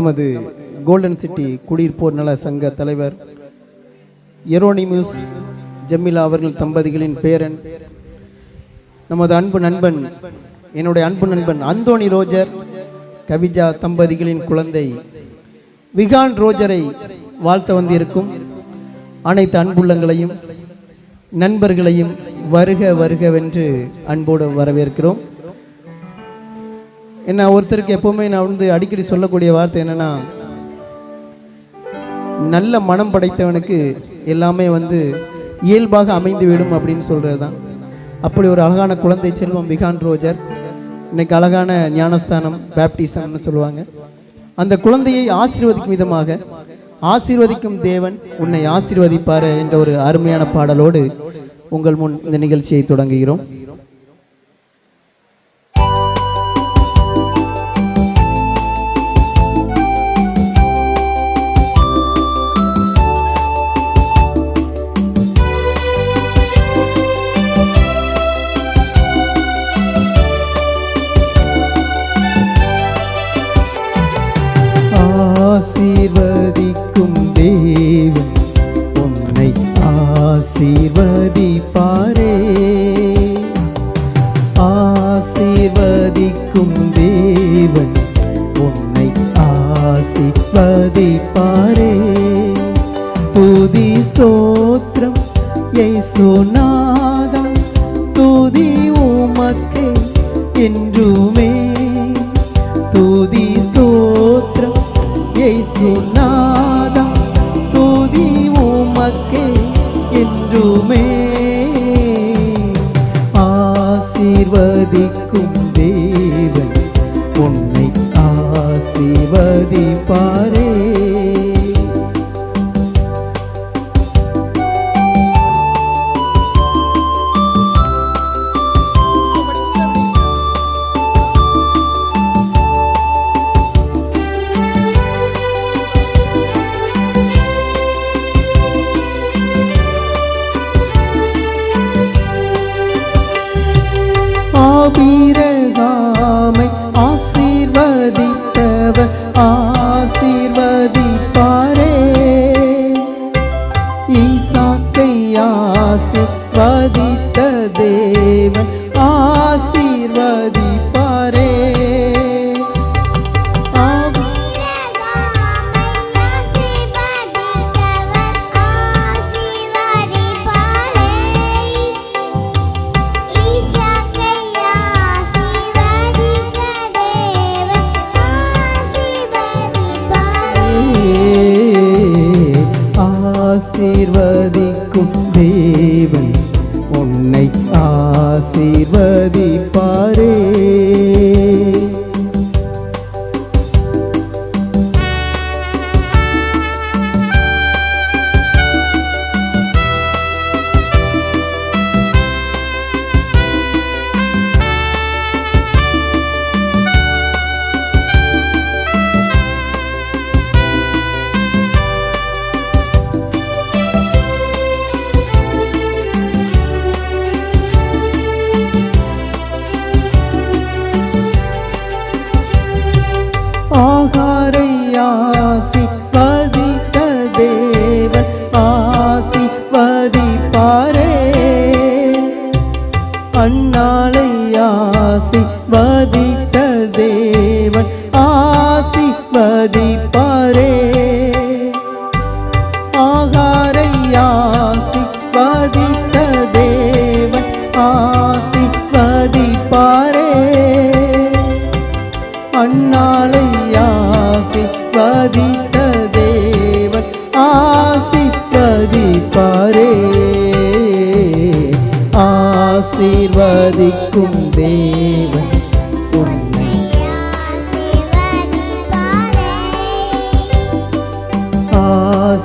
நமது golden city குடியிருப்போர் நல சங்க தலைவர் எரோனிமியூஸ் ஜெமிலா அவர்கள் தம்பதிகளின் பேரன் நமது அன்பு நண்பன் என்னுடைய அன்பு நண்பன் அந்தோணி ரோஜர் கவிஜா தம்பதிகளின் குழந்தை விகான் ரோஜரை வாழ்த்த வந்திருக்கும் அனைத்து அன்புள்ளங்களையும் நண்பர்களையும் வருக வருகவென்று அன்போடு வரவேற்கிறோம். என்ன ஒருத்தருக்கு எப்பவுமே நான் வந்து அடிக்கடி சொல்லக்கூடிய வார்த்தை என்னன்னா நல்ல மனம் படைத்தவனுக்கு எல்லாமே வந்து இயல்பாக அமைந்து விடும் அப்படின்னு சொல்கிறது தான் அப்படி ஒரு அழகான குழந்தை செல்வம் விகான் ரோஜர். இன்னைக்கு அழகான ஞானஸ்தானம் பேப்டிசம்னு சொல்லுவாங்க. அந்த குழந்தையை ஆசீர்வதிக்கும் விதமாக ஆசீர்வதிக்கும் தேவன் உன்னை ஆசீர்வதிப்பார் என்ற ஒரு அருமையான பாடலோடு உங்கள் முன் இந்த நிகழ்ச்சியை தொடங்குகிறோம். ஆசீர்வதிப்பாரே. ஆசீர்வதிக்கும் தேவன் உன்னை ஆசீர்வதிப்பாரே. புதி ஸ்தோத்திரம் யேசுநாதம் ஆசீர்வதிக்கும் தேவன் உன்னை ஆசீர்வதிப்பாரே ขอข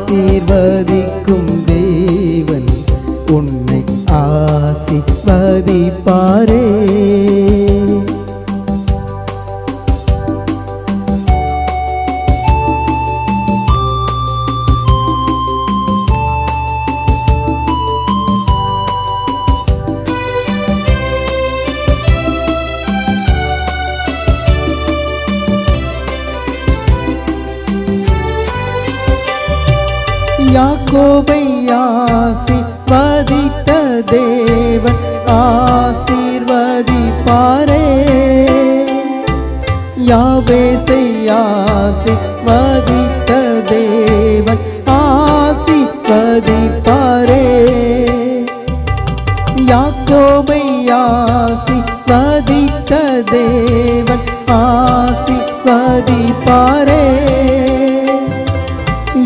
ஆசீர்வதிக்கும்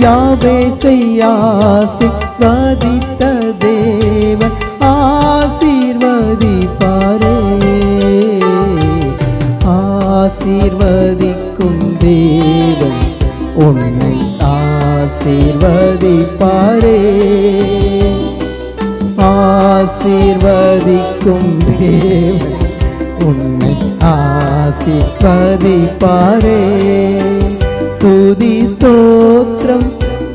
யாபேசை ஆசிர்வதித்த தேவன் ஆசீர்வதிப்பாரே. ஆசீர்வதிக்கும் தேவன் உன்னை ஆசீர்வதிப்பாரே. ஆசீர்வதிக்கும் தேவன் உன்னை ஆசீர்வதிப்பாரே. துதி ஸ்தோத்திரம்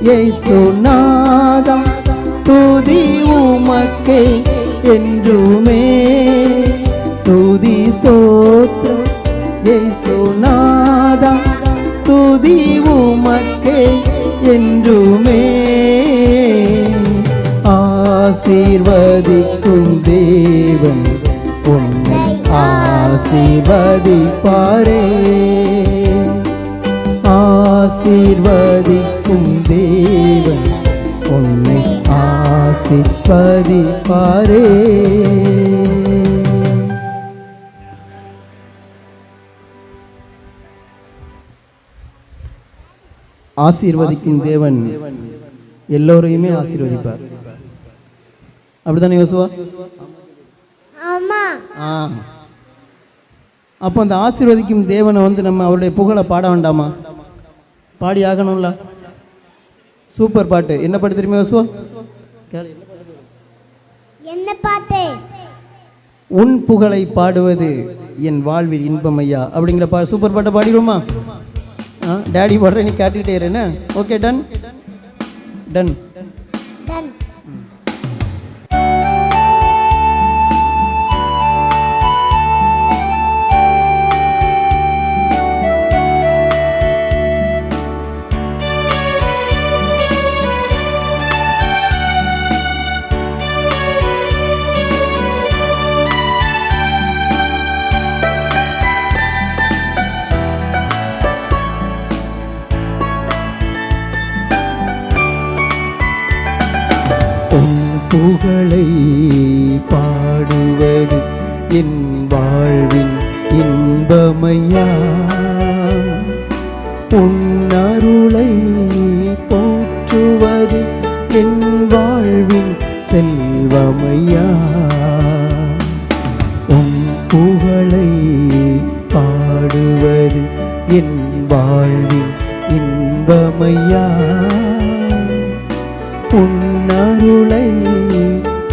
ஏசுநாதா துதி உமக்கே என்றுமே. துதி ஸ்தோத்திரம் ஏசுநாதா துதி உமக்கே என்றுமே. ஆசீர்வதிக்கும் தேவன் உன்னை ஆசீர்வதிப்பாரே. ஆசீர்வதி ஆசீர்வதிப்பாரே ஆசீர்வதிக்கும் தேவன் எல்லோரையுமே ஆசீர்வதிப்பார். அப்படித்தானே யோசுவா? ஆ. அப்போ அந்த ஆசீர்வதிக்கும் தேவனை வந்து நம்ம அவருடைய புகழை பாட வேண்டாமா? பாடி ஆகணும்ல சூப்பர் பாட்டு. என்ன பாட்டு தெரியுமா யோசுவா? கேளு. என்ன பாட்டு உன் புகழை பாடுவது என் வாழ்வில் இன்பம் ஐயா அப்படிங்கிற பா சூப்பர் பாட்டை பாடிடுவோமா? ஆ டேடி பாடுற நீ கேட்டுக்கிட்டே இரு, என்ன? ஓகே டன் டன் டன் புகழை பாடுவது என்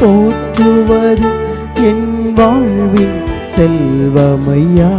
போற்றுவது என் வாழ்வின் செல்வமையா?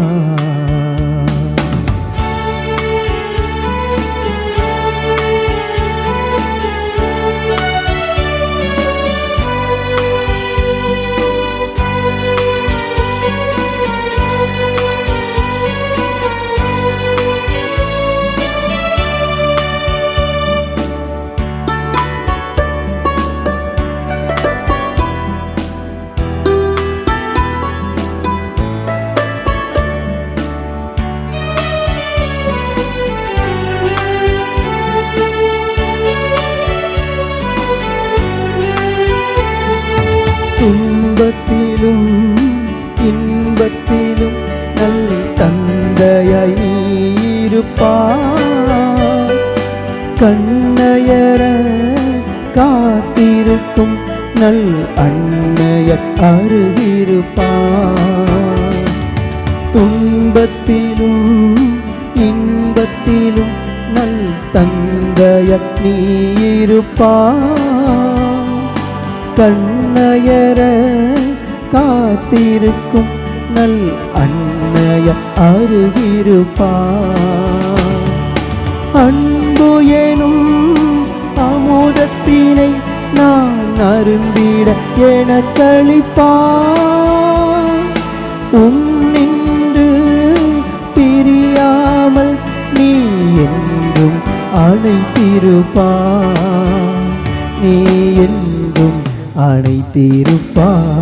துன்பத்திலும் இன்பத்திலும் நல் தந்தையாய் இருப்பார். கண்ணையர காத்திருக்கும் நல் அன்னைய அருகிருப்பார். துன்பத்திலும் இன்பத்திலும் நல் தந்தைய நீருப்பார் கண்ணையர காத்திருக்கும் நல் அன்னைய அருகிருப்பார். அன்பு எனும் அமுதத்தினை நான் அருந்திட என எனக்களிப்பார். உன்னின்று பிரியாமல் நீ என்றும் அழைத்திருப்பார் நீ என்றும் அணைத்திருப்பாய்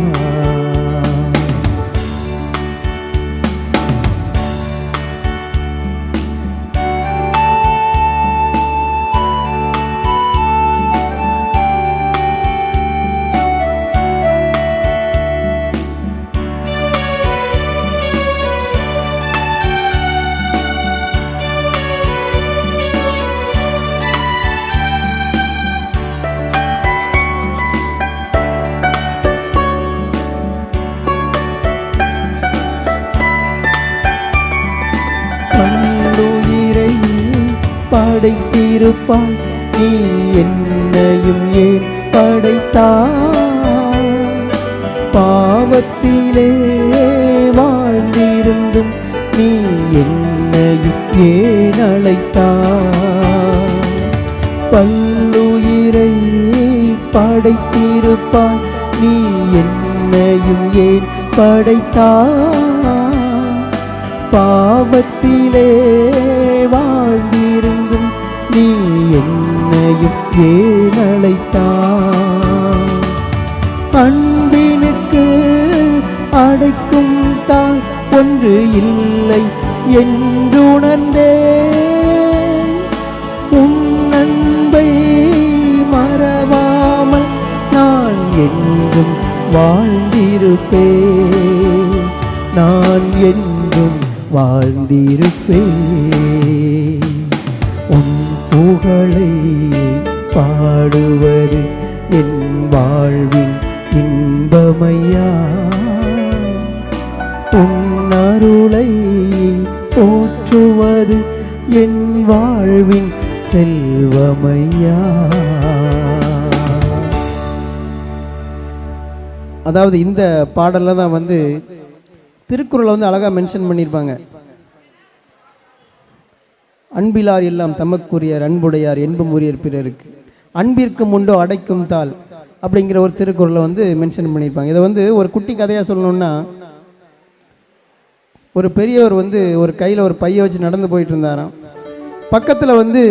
படைத்திருப்பாய் நீ என்னையும் ஏன் படைத்தா பாவத்திலே வாழ்ந்திருந்தும் நீ என்னையும் ஏன் அழைத்தா பல்லுயிரை படைத்திருப்பாய் நீ என்னையும் ஏன் படைத்தா பாவத்திலே வாழ் என்னையும் ஏன் அழைத்தாய் அன்பினுக்கு அடைக்கும் தான் ஒன்று இல்லை என்றுணர்ந்தே உன் அன்பை மறவாமல் நான் என்றும் வாழ்ந்திருப்பேன். நான் என்றும் வாழ்ந்திருப்பேன். புகழை பாடுவது என் வாழ்வின் இன்பமையா? உன்னருளை போற்றுவது என் வாழ்வின் செல்வமையா? அதாவது இந்த பாடலில் தான் வந்து திருக்குறளை வந்து அழகாக மென்ஷன் பண்ணியிருப்பாங்க. அன்பிலார் எல்லாம் தமக்குரியர் அன்புடையார் என்பும் உரியர் பிறருக்கு. அன்பிற்கும் உண்டோ அடைக்கும் தாள் அப்படிங்கிற ஒரு திருக்குறளை வந்து மென்ஷன் பண்ணியிருப்பாங்க. இதை வந்து ஒரு குட்டி கதையாக சொல்லணும்னா ஒரு பெரியவர் வந்து ஒரு கையில் ஒரு பையை வச்சு நடந்து போயிட்டு இருந்தாராம். பக்கத்தில் வந்து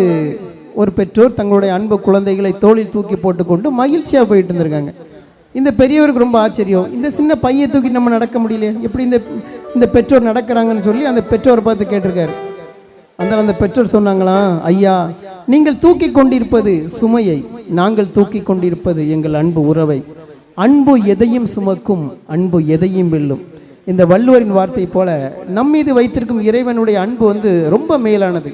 ஒரு பெற்றோர் தங்களுடைய அன்பு குழந்தைகளை தோளில் தூக்கி போட்டுக்கொண்டு மகிழ்ச்சியாக போயிட்டு இருந்திருக்காங்க. இந்த பெரியவருக்கு ரொம்ப ஆச்சரியம். இந்த சின்ன பையை தூக்கி நம்ம நடக்க முடியலையே? எப்படி இந்த இந்த பெற்றோர் நடக்கிறாங்கன்னு சொல்லி அந்த பெற்றோரை பார்த்து கேட்டிருக்காரு. அந்த அந்த பெற்றோர் சொன்னாங்களாம் ஐயா நீங்கள் தூக்கி கொண்டிருப்பது சுமையை நாங்கள் தூக்கி கொண்டிருப்பது எங்கள் அன்பு உறவை. அன்பு எதையும் சுமக்கும் அன்பு எதையும் வெல்லும். இந்த வள்ளுவரின் வார்த்தை போல நம் மீது வைத்திருக்கும் இறைவனுடைய அன்பு வந்து ரொம்ப மேலானது.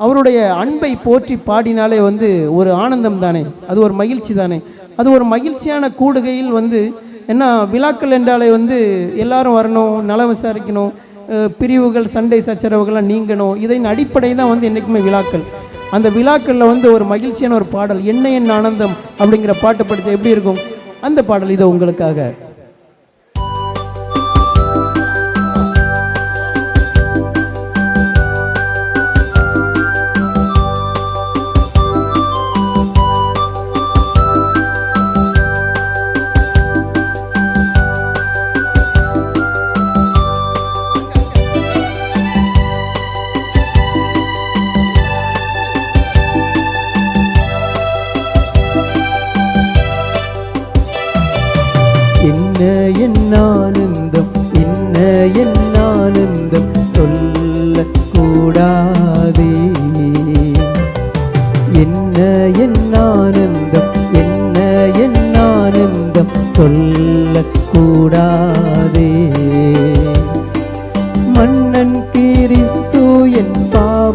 அவருடைய அன்பை போற்றி பாடினாலே வந்து ஒரு ஆனந்தம் தானே அது ஒரு மகிழ்ச்சி தானே. அது ஒரு மகிழ்ச்சியான கூடுகையில் வந்து என்ன விழாக்கள் என்றாலே வந்து எல்லாரும் வரணும் நலம் விசாரிக்கணும் பிரிவுகள் சண்டை சச்சரவுகள்லாம் நீங்கணும். இதன் அடிப்படை தான் வந்து என்றைக்குமே விழாக்கள். அந்த விழாக்களில் வந்து ஒரு மகிழ்ச்சியான ஒரு பாடல் என்ன என் ஆனந்தம்? அப்படிங்கிற பாட்டு படித்தா எப்படி இருக்கும்? அந்த பாடல் இதை உங்களுக்காக.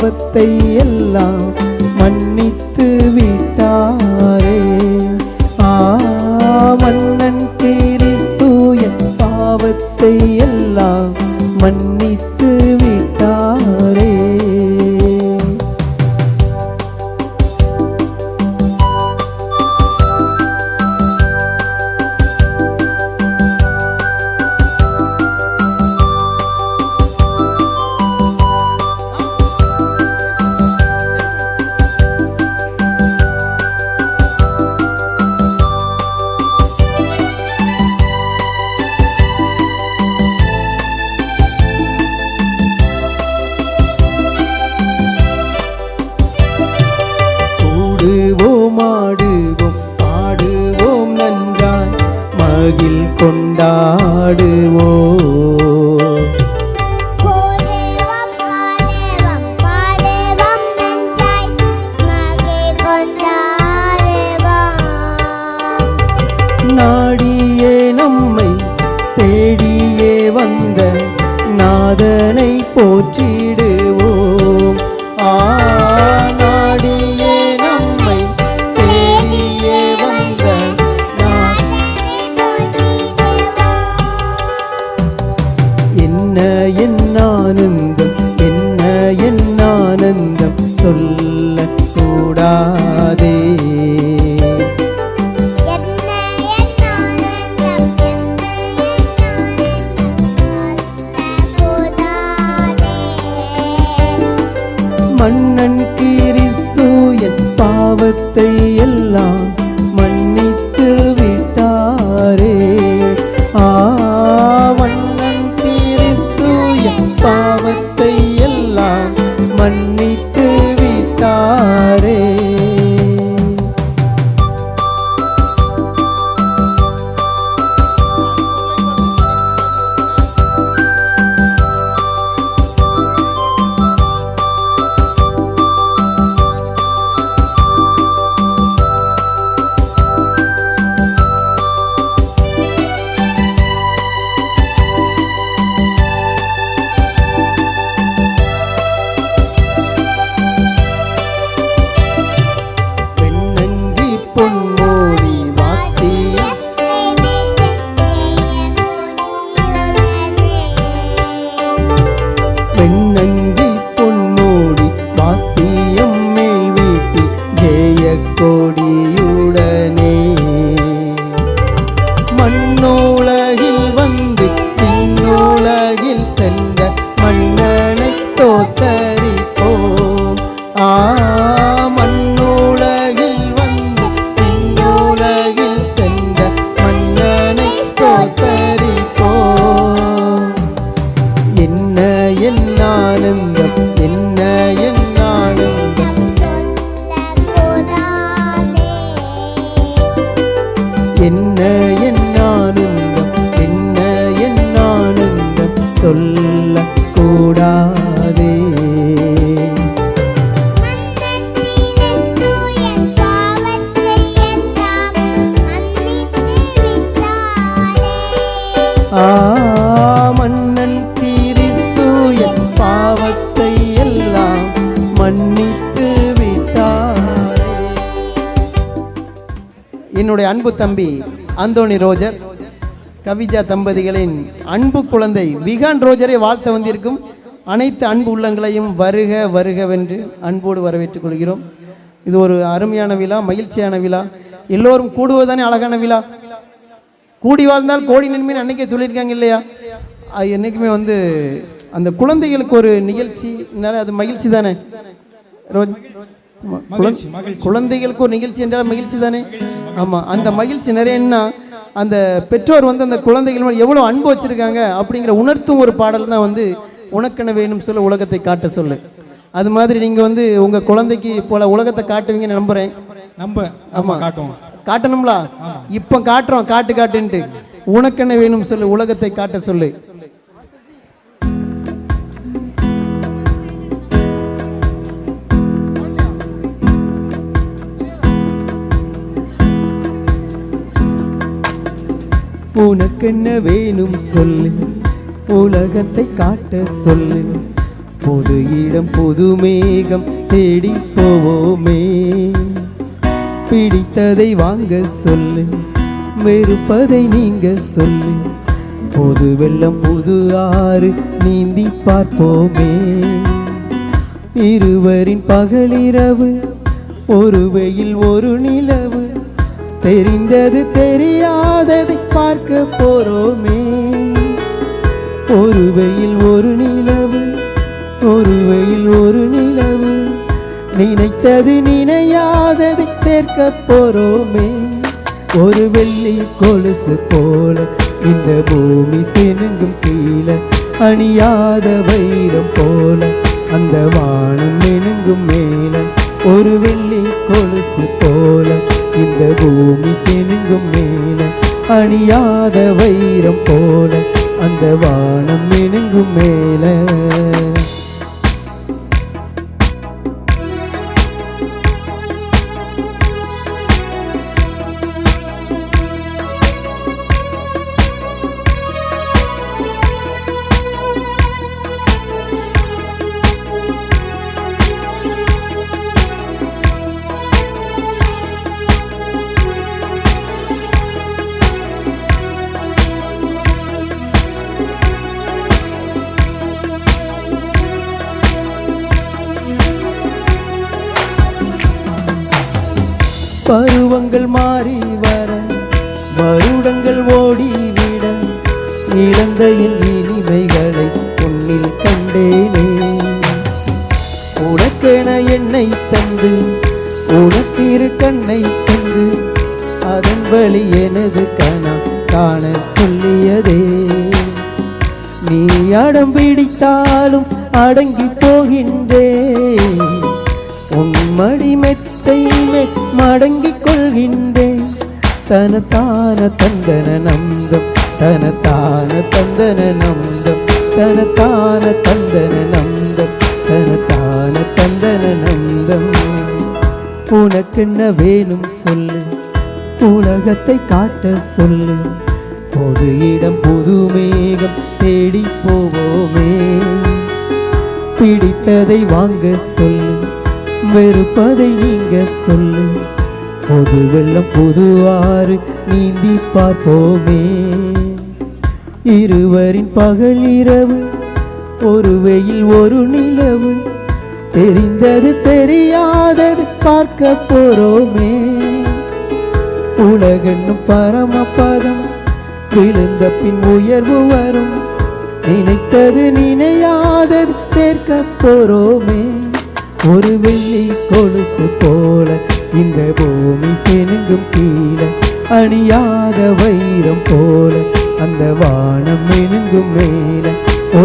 பாவத்தை எல்லாம் மன்னித்து கொண்டாடுவோம். சொல் என்னுடைய அன்பு தம்பி அந்தோணி ரோஜர் கவிஜா தம்பதிகளின் அன்பு குழந்தை விகான் ரோஜரை வாழ்த்த வந்திருக்கும். அனைத்து அன்பு உள்ளங்களையும் வருக வருகவென்று அன்போடு வரவேற்றுக் கொள்கிறோம். இது ஒரு அருமையான விழா மகிழ்ச்சியான விழா. எல்லோரும் கூடுவதுதானே அழகான விழா? கூடி வாழ்ந்தால் கோடி நன்மைன்னு அன்றைக்கே சொல்லியிருக்காங்க இல்லையா? அது என்றைக்குமே வந்து அந்த குழந்தைகளுக்கு ஒரு நிகழ்ச்சினால அது மகிழ்ச்சி தானே? ரோஜ் குழந்தைகளுக்கு ஒரு நிகழ்ச்சி என்றால் மகிழ்ச்சி தானே? ஆமாம் அந்த மகிழ்ச்சி நிறையன்னா அந்த பெற்றோர் வந்து அந்த குழந்தைகள் மேல எவ்வளோ அன்பு வச்சிருக்காங்க அப்படிங்கிற உணர்த்தும் ஒரு பாடல் தான் வந்து உனக்கென வேணும் சொல்ல உலகத்தை காட்ட சொல்லு. அது மாதிரி நீங்கள் வந்து உங்கள் குழந்தைக்கு போல உலகத்தை காட்டுவீங்கன்னு நம்புகிறேன் நம்ம ஆமா. ஆமா காட்டுவோம். காட்டணும்ல? இப்போ காட்டுறோம் காட்டு காட்டுன்ட்டு. உனக்கென்ன வேணும் சொல்லு உலகத்தை காட்ட சொல்லு. உனக்கென்ன வேணும் சொல்லு. உலகத்தை காட்ட சொல்லு. பொது இடம் பொது மேகம் தேடி போவோமே. பிடித்ததை வாங்க சொல்லு. வெறுப்பதை நீங்க சொல்லு. பொது வெள்ளம் புது ஆறு நீந்தி பார்ப்போமே. இருவரின் பகலிரவு ஒரு வெயில் ஒரு நிலவு. தெரிந்தது தெரியாததை பார்க்க போறோமே. ஒரு வெயில் ஒரு நிலவு ஒரு வெயில் ஒரு நிலவு. நினைத்தது நினையாதது சேர்க்க போறோமே. ஒரு வெள்ளி கொலுசு போல இந்த பூமி சினுங்கும் கீழே அணியாத வைரம் போல அந்த வானம் மெனுங்கும் மேல. ஒரு வெள்ளி கொலுசு போல இந்த பூமி சினுங்கும் மேல. அணியாத வைரம் போல அந்த வானம் இணங்கும் மேலே. அடம் பிடித்தாலும் அடங்கி போகின்றேன் உன் மடி மெத்தை மடங்கிக் கொள்கின்றேன் தனத்தான தந்தன நந்தம் தனத்தான தந்தன நந்தம் தனத்தான தந்தன நந்தம் தனத்தான தந்தன நந்தம். உனக்கென்ன வேணும் சொல்லு உலகத்தை காட்ட சொல்லு. பொது இடம் புது மேகம் தேடி போவோமே. பிடித்ததை வாங்க சொல்லு வெறுப்பதை நீங்க சொல்லு. பொது வெள்ளம் புது ஆறு நீந்தி பார்ப்போமே. இருவரின் பகல் இரவு ஒரு வெயில் ஒரு நிலவு. தெரிந்தது தெரியாதது பார்க்க போறோமே. உலகென்னும் பரமபதம் விழுந்த பின் உயர்வு வரும். நினைத்தது நினையாதது சேர்க்க போறோமே. ஒரு வெள்ளி கொலுசு போல இந்த பூமி செனுங்கும் கீழே. அணியாத வைரம் போல அந்த வானம் மெனுங்கும் மேல.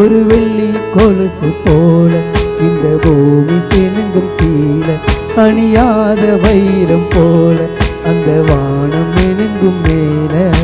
ஒரு வெள்ளி கொலுசு போல இந்த பூமி செனுங்கும் கீழே. அணியாத வைரம் போல அந்த வானம் மெனுங்கும் மேலே.